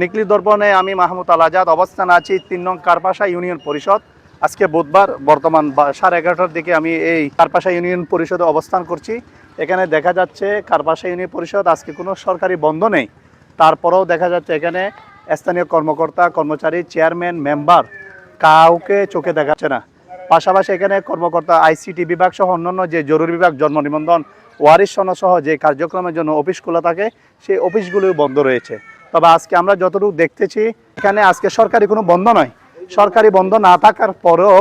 নিকলি দর্পণে আমি মাহমুদ আল আজাদ অবস্থান আছি তিন নং কারপাশা ইউনিয়ন পরিষদ। আজকে বুধবার বর্তমান সাড়ে এগারোটার দিকে আমি এই কারপাশা ইউনিয়ন পরিষদে অবস্থান করছি। এখানে দেখা যাচ্ছে কারপাশা ইউনিয়ন পরিষদ আজকে কোনো সরকারি বন্ধ নেই। তারপরেও দেখা যাচ্ছে এখানে স্থানীয় কর্মকর্তা, কর্মচারী, চেয়ারম্যান, মেম্বার কাউকে চোখে দেখাচ্ছে না। পাশাপাশি এখানে কর্মকর্তা, আইসিটি বিভাগ সহ অন্যান্য যে জরুরি বিভাগ, জন্ম নিবন্ধন, ওয়ারিশ সনদ সহ যে কার্যক্রমের জন্য অফিস খোলা থাকে, সেই অফিসগুলো বন্ধ রয়েছে। তবে আজকে আমরা যতটুকু দেখতেছি, এখানে আজকে সরকারি কোনো বন্ধ নয়। সরকারি বন্ধ না থাকার পরেও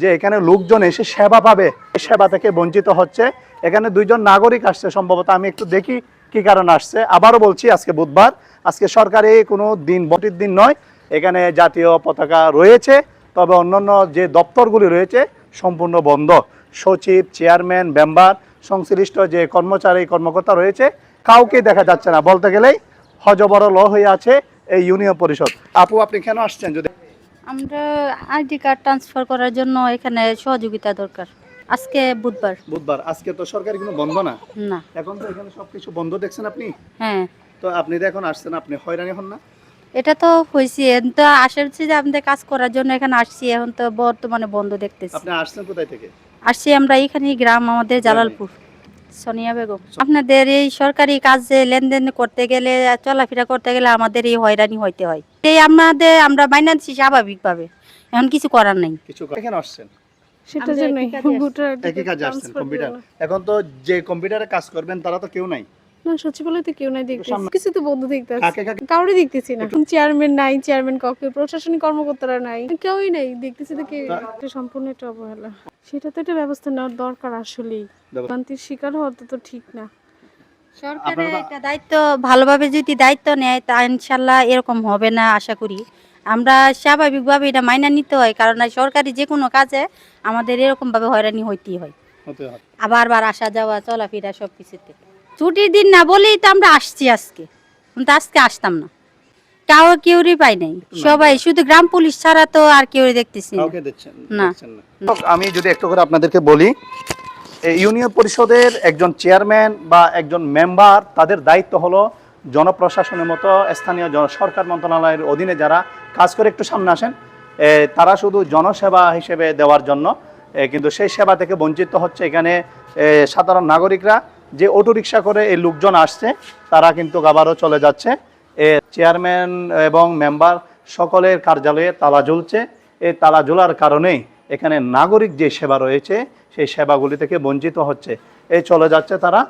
যে এখানে লোকজন এসে সেবা পাবে সেবা থেকে বঞ্চিত হচ্ছে। এখানে দুইজন নাগরিক আসছে সম্ভবত, আমি একটু দেখি কি কারণ আসছে। আবারও বলছি, আজকে বুধবার, আজকে সরকারি কোনো দিন বটির দিন নয়। এখানে জাতীয় পতাকা রয়েছে, তবে অন্যান্য যে দপ্তরগুলি রয়েছে, সম্পূর্ণ বন্ধ। সচিব, চেয়ারম্যান, মেম্বার, সংশ্লিষ্ট যে কর্মচারী, কর্মকর্তা রয়েছে, কাউকে দেখা যাচ্ছে না। বলতে গেলেই হজবর ল হয়ে আছে এই ইউনিয়ন পরিষদ। আপু আপনি কেন আসছেন যদি আমরা আইডি কার্ড ট্রান্সফার করার জন্য এখানে সহযোগিতা দরকার। আজকে বুধবার। বুধবার। আজকে তো সরকারি কোনো বন্ধ না? না। এখন তো এখানে সবকিছু বন্ধ দেখছেন আপনি? হ্যাঁ। তো আপনি তো এখন আসছেন আপনি হয়রানি হন না? এটা তো হয়েছে। এখন তো আশা যে আমাদের কাজ করার জন্য এখানে আসছি। এখন তো বর্তমানে বন্ধ দেখতেছি। আপনি আসছেন কোথায় থেকে? আসছি আমরা এখানে গ্রাম আমাদের জালালপুর। সোনিয়া বেগম। আপনাদের এই সরকারি কাজে লেনদেন করতে গেলে চলাফেরা করতে গেলে আমাদের এই হয়রানি হইতে হয়। এই আমাদের আমরা মাইনা স্বাভাবিক ভাবে এখন কিছু করার নাই। কিছু এখানে আসছেন? সেটার জন্যই কম্পিউটার। জন্য। এখন তো যে কম্পিউটারে কাজ করবেন তারা তো কেউ নাই। না সচিবালয়তে কেউ নাই দেখতেছি। কিছু তো বন্ধ দেখতে কাকে পাচ্ছি কাকে? কাউরে দেখতেছি না। চেয়ারম্যান নাই চেয়ারম্যান কাউকে প্রশাসনিক কর্মকর্তারা নাই। কেউই নাই দেখতেছি তো কেউ। সম্পূর্ণ একটা অবহেলা। সেটা তো একটা ব্যবস্থা নেওয়ার দরকার আসলেই। শিকার হওয়া তো ঠিক না। সরকারের একটা দায়িত্ব ভালোভাবে যদি দায়িত্ব নেয় তা ইনশাল্লাহ এরকম হবে না আশা করি। আমরা স্বাভাবিকভাবে এটা মাইনা নিতে হয় কারণ সরকারি যে কোনো কাজে আমাদের এরকমভাবে হয়রানি হইতেই হয়। হতে আবার বার আসা যাওয়া চলাফেরা সব কিছুতে ছুটির দিন না বলেই তো আমরা আসছি আজকে। কিন্তু আজকে আসতাম না। কাউ কেউরই পাই নাই। সবাই শুধু গ্রাম পুলিশ ছাড়া তো আর কেউ দেখতেছি না। আমি যদি একটু করে আপনাদেরকে বলি ইউনিয়ন পরিষদের একজন চেয়ারম্যান বা একজন মেম্বার তাদের দায়িত্ব হলো জনপ্রশাসনের মতো স্থানীয় জন- সরকার মন্ত্রণালয়ের অধীনে যারা কাজ করে একটু সামনে আসেন তারা শুধু জনসেবা হিসেবে দেওয়ার জন্য কিন্তু সেই সেবা থেকে বঞ্চিত হচ্ছে এখানে সাধারণ নাগরিকরা। যে অটো রিক্সা করে এই লোকজন আসছে, তারা কিন্তু আবারও চলে যাচ্ছে। এ চেয়ারম্যান এবং মেম্বার সকলের কার্যালয়ে তালা ঝুলছে এই তালা ঝোলার কারণেই এখানে নাগরিক যে সেবা রয়েছে, সেই সেবাগুলি থেকে বঞ্চিত হচ্ছে। এই চলে যাচ্ছে তারা।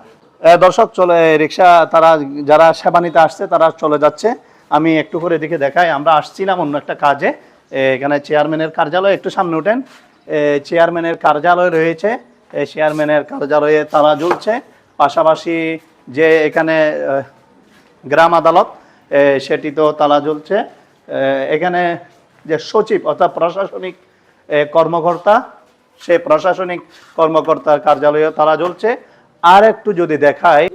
দর্শক, চলে রিক্সা তারা যারা সেবা নিতে আসছে, তারা চলে যাচ্ছে। আমি একটু করে এদিকে দেখাই, আমরা আসছিলাম অন্য একটা কাজে। এখানে চেয়ারম্যানের কার্যালয়, একটু সামনে উঠেন। চেয়ারম্যানের কার্যালয় রয়েছে। এই চেয়ারম্যানের কার্যালয়ে তালা ঝুলছে পাশাপাশি যে এখানে গ্রাম আদালত সেটি তো তালা জ্বলছে। এখানে যে সচিব অর্থাৎ প্রশাসনিক কর্মকর্তা সে প্রশাসনিক কর্মকর্তার কার্যালয়ে তালা জ্বলছে। আর একটু যদি দেখায়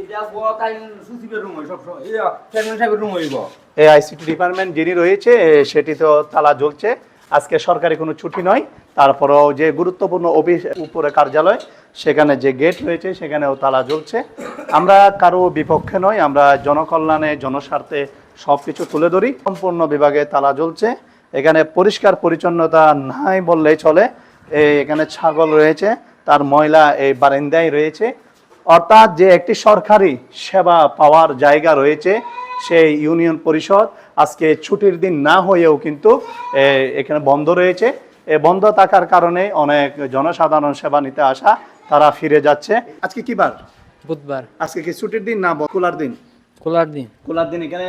এই আইসিটি ডিপার্টমেন্ট যিনি রয়েছে সেটি তো তালা জ্বলছে। আজকে সরকারি কোনো ছুটি নয়। তারপরেও যে গুরুত্বপূর্ণ অফিস উপরে কার্যালয়, সেখানে যে গেট রয়েছে, সেখানেও তালা জ্বলছে। আমরা কারও বিপক্ষে নয়, আমরা জনকল্যাণে, জনস্বার্থে সব কিছু তুলে ধরি। সম্পূর্ণ বিভাগে তালা জ্বলছে। এখানে পরিষ্কার পরিচ্ছন্নতা নাই বললেই চলে। এখানে ছাগল রয়েছে, তার ময়লা এই বারান্দায় রয়েছে। অর্থাৎ যে একটি সরকারি সেবা পাওয়ার জায়গা রয়েছে, সেই ইউনিয়ন পরিষদ আজকে ছুটির দিন না হয়েও কিন্তু এখানে বন্ধ রয়েছে। এ বন্ধ থাকার কারণে অনেক জনসাধারণ সেবা নিতে আসা তারা ফিরে যাচ্ছে। আজকে কি বার? বুধবার। আজকে কি ছুটির দিন না খোলার দিন? খোলার দিন। খোলার দিন এখানে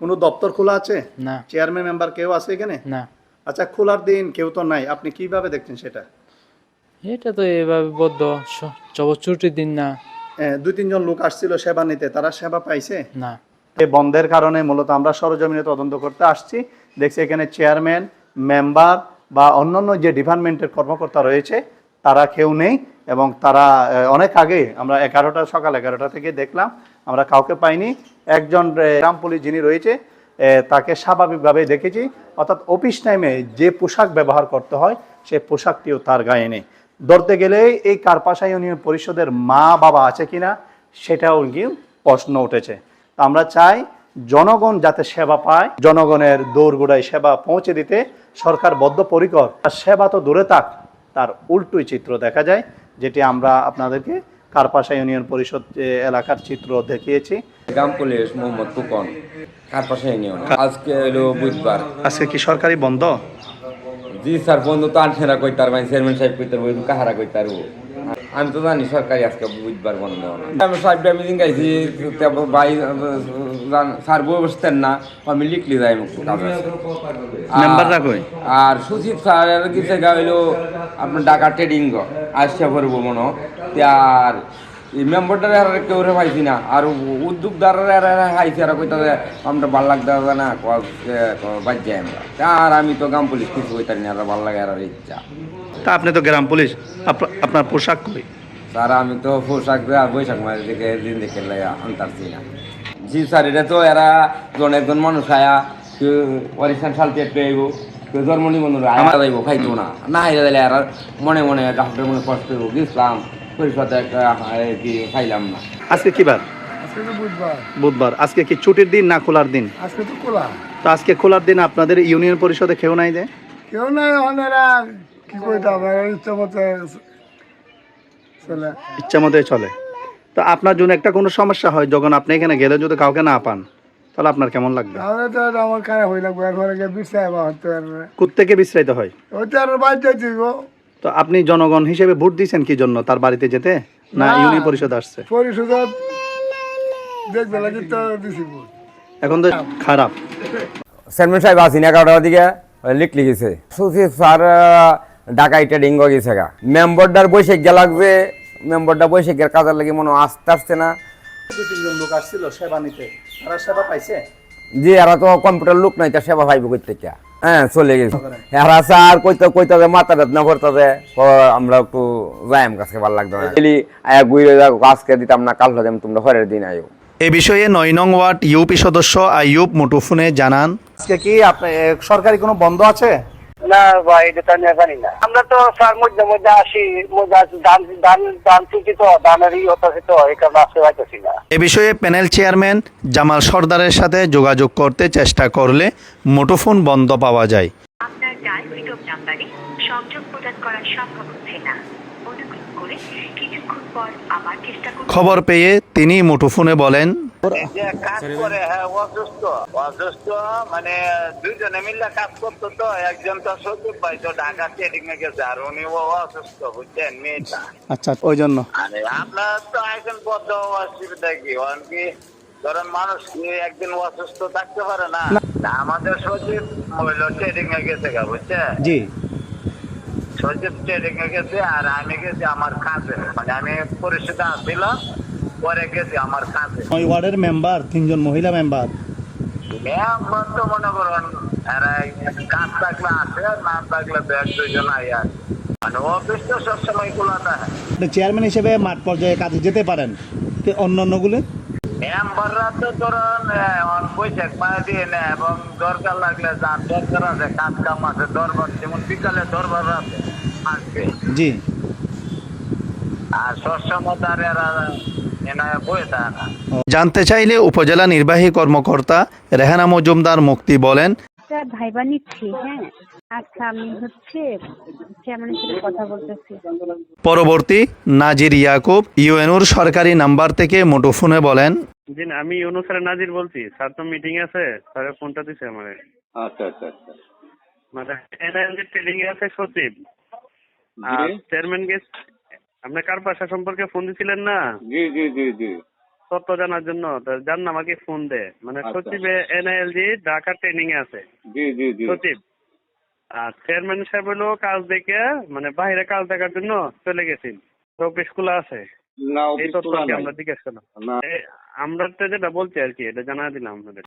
কোনো দপ্তর খোলা আছে? না। চেয়ারম্যান মেম্বার কেউ আছে এখানে? না। আচ্ছা খোলার দিন কেউ তো নাই। আপনি কীভাবে দেখছেন সেটা? এটা তো এভাবে বদ্ধ। ছুটির দিন না। দুই তিনজন লোক আসছিল সেবা নিতে তারা সেবা পাইছে? না। এই বন্ধের কারণে মূলত আমরা সরজমিনে তদন্ত করতে আসছি। দেখছি এখানে চেয়ারম্যান, মেম্বার বা অন্যান্য যে ডিপার্টমেন্টের কর্মকর্তা রয়েছে, তারা কেউ নেই এবং তারা অনেক আগে আমরা এগারোটা, সকাল এগারোটা থেকে দেখলাম, আমরা কাউকে পাইনি। একজন গ্রাম পুলিশ যিনি রয়েছে তাকে স্বাভাবিকভাবে দেখেছি। অর্থাৎ অফিস টাইমে যে পোশাক ব্যবহার করতে হয়, সে পোশাকটিও তার গায়ে নেই। ধরতে গেলে এই কারপাশা ইউনিয়ন পরিষদের মা বাবা আছে কিনা, সেটাও কিন্তু প্রশ্ন উঠেছে। আমরা চাই জনগণ যাতে সেবা পায় জনগণের দৌড়গোড়ায় সেবা পৌঁছে দিতে সরকার বদ্ধপরিকর। আর সেবা তো দূরে থাক তার উল্টোই চিত্র দেখা যায় যেটি আমরা আপনাদেরকে কারপাশা ইউনিয়ন পরিষদ এলাকার চিত্র দেখিয়েছি। গ্রাম পুলিশ মোহাম্মদ ফুকন কার পাশে ইউনিয়ন। আজকে হলো বুধবার। আজকে কি সরকারি বন্ধ? জি স্যার বন্ধু তো আনছেরা কইতার ভাই চেয়ারম্যান সাহেব কইতার বই কাহারা কইতার আমি তো জানি সরকারি আজকে বুধবার বন্ধ আমি সাহেব মিটিং গাইছি তারপর ভাই স্যার বসতেন না আমি লিখলি যাই। আর- সুচিত স্যার গেছে গা হইল আপনার ডাকা ট্রেডিং আসছে ভরবো মনে। আর মেম্বারটার আর কেউ রে পাইছি না। আর উদ্যোগদাররা হাইছে আর কইতা যে আমরা ভালো লাগতে হবে না বাদ যাই আমরা। আর আমি তো গ্রাম পুলিশ কিছু কইতারি না আর ভালো লাগে আর ইচ্ছা তা আপনি তো গ্রাম পুলিশ আপনার পোশাক কই? স্যার আমি তো পোশাক বৈশাখ মাস দেখে দিন দেখে আনতারছি না। জি স্যার এটা তো এরা জন একজন মানুষ আয়া কেউ অরিস্তান সালতে পেয়েব কেউ জন্ম নিবন্ধন আয়া যাইব খাইতো না। না হাইরা দিলে আর মনে মনে ডাক্তার মনে কষ্ট হইব গেছিলাম পরিষদে কি না। আজকে কি বার? বুধবার। বুধবার। আজকে কি ছুটির দিন না খোলার দিন? আজকে তো খোলা। তো আজকে খোলার দিন আপনাদের ইউনিয়ন পরিষদে কেউ নাই যে? কেউ নাই ওনারা কি ইচ্ছা মতো চলে। ইচ্ছা মতোই চলে। তো আপনার জন্য একটা কোনো সমস্যা হয় যখন আপনি এখানে গেলে যদি কাউকে না পান তাহলে আপনার কেমন লাগবে? তাহলে তো আমার খারাপ হয়ে লাগবে। এরপরে গিয়ে বিশ্রায় বা হতে কোত্থেকে বিস্তারিত হয়? ওইটা আর বাড়িতে দিব তো আপনি জনগণ হিসেবে ভোট দিয়েছেন কি জন্য? তার বাড়িতে যেতে? না না। ইউনিয়ন পরিষদ আসছে? পরিষদ দেখবে লাগি তো দিছি এখন তো খারাপ। চেয়ারম্যান সাহেব আসিন এগারোটার দিকে লিখলি গেছে সুচিত স্যার ঢাকাই ট্রেডিং গেছে গা। মেম্বারটার বৈশাখ গেলা লাগবে মেম্বারটা বৈশাখের কাজের লাগে মনে আসতে আসছে না। তিনজন লোক আসছিল সেবা নিতে। তারা সেবা পাইছে? জি এরা তো কম্পিউটার লোক নাই তা সেবা পাইব করতে কে হ্যাঁ চলে গেছে। স্যার কইতে কইতে মাথা বেদনা করতে আমরা একটু যাইম কাছে ভালো লাগতো না। আয়া গুইরে যাও আজকে দিতাম না কাল হতাম তোমরা পরের দিন আয়ো এ বিষয়ে নয় নং ওয়ার্ড ইউপি সদস্য আইয়ুব মুঠোফোনে জানান আজকে কি আপনি সরকারি কোনো বন্ধ আছে? না ভাই এটা তো আমি জানি না। আমরা তো স্যার মধ্যে মধ্যে আসি দান আসি ধান ধান ধান তুলছি তো দানেরই হতেছে তো এই কারণে আসতে পারতেছি না। এ বিষয়ে প্যানেল চেয়ারম্যান জামাল সর্দারের সাথে যোগাযোগ করতে চেষ্টা করলে মুঠোফোন বন্ধ পাওয়া যায়। আপনার ডায়ালকৃত নাম্বারে সংযোগ প্রদান করা সম্ভব হচ্ছে না অনুগ্রহ করে কিছুক্ষণ পর আবার চেষ্টা করুন খবর পেয়ে তিনি মুঠোফোনে বলেন যে কাজ করে হ্যাঁ অসুস্থ। অসুস্থ মানে দুইজনে মিলে কাজ করতো তো একজন তো সচিব ভাই তো ঢাকা ট্রেডিং এ গেছে আর উনি অসুস্থ বুঝছেন মেয়েটা। আচ্ছা ওই জন্য। আরে আপনার তো এখন বদ্ধ অসুবিধা কি? কি ধরেন মানুষ একদিন অসুস্থ থাকতে পারে না? আমাদের সচিব হইল ট্রেডিং এ গেছে গা বুঝছেন? জি। সচিব ট্রেডিং এ গেছে আর আমি গেছি আমার কাজে মানে আমি পরিষদে আসছিলাম পরে গেছি আমার কাজে ওই ওয়ার্ডের মেম্বার তিনজন মহিলা মেম্বার মেম্বার তো মনে করুন কাজ থাকলে না থাকলে এক মানে অফিস তো সবসময় খোলা থাকে। চেয়ারম্যান হিসেবে মাঠ পর্যায়ে কাজে যেতে পারেন অন্য অন্যগুলো? মেম্বাররা তো ধরুন বৈশাখ মাস দিয়ে নেয় এবং দরকার লাগলে যার দরকার আছে কাজ কাম আছে দরবার যেমন বিকালে দরবার আছে। আসবে জি। আর সবসময় তার এরা জানতে চাইলে উপজেলা নির্বাহী কর্মকর্তা রেহানা মজুমদার মুক্তি বলেন একটা ভাইবা নিচ্ছি হ্যাঁ। আচ্ছা আমি হচ্ছে কথা বলতেছি। পরবর্তী নাজির ইয়াকুব ইউএনউর সরকারি নাম্বার থেকে মুঠোফোনে বলেন জি আমি অনুসারে নাজির বলছি। স্যার তো মিটিং আছে স্যারের ফোনটা দিছে আমারে। আচ্ছা আচ্ছা আচ্ছা। মানে এনআইএল ট্রেনিং আছে সচিব। চেয়ারম্যান গেস্ট আপনি কার পাশা সম্পর্কে ফোন দিছিলেন না? জি জি জি জি। তথ্য জানার জন্য। তা জান না আমাকে ফোন দে। মানে আচ্ছা। সচিবে এনআইএলজি ঢাকা ট্রেনিং এ আছে। জি জি জি। সচিব। আর চেয়ারম্যান সাহেব হলো কাজ দেখে মানে বাইরে কাজ দেখার জন্য চলে গেছেন। তো অফিস খোলা আছে। আমরা জিজ্ঞেস করলাম? আমরা তো যেটা বলছি আর কি এটা জানা দিলাম আপনাদের।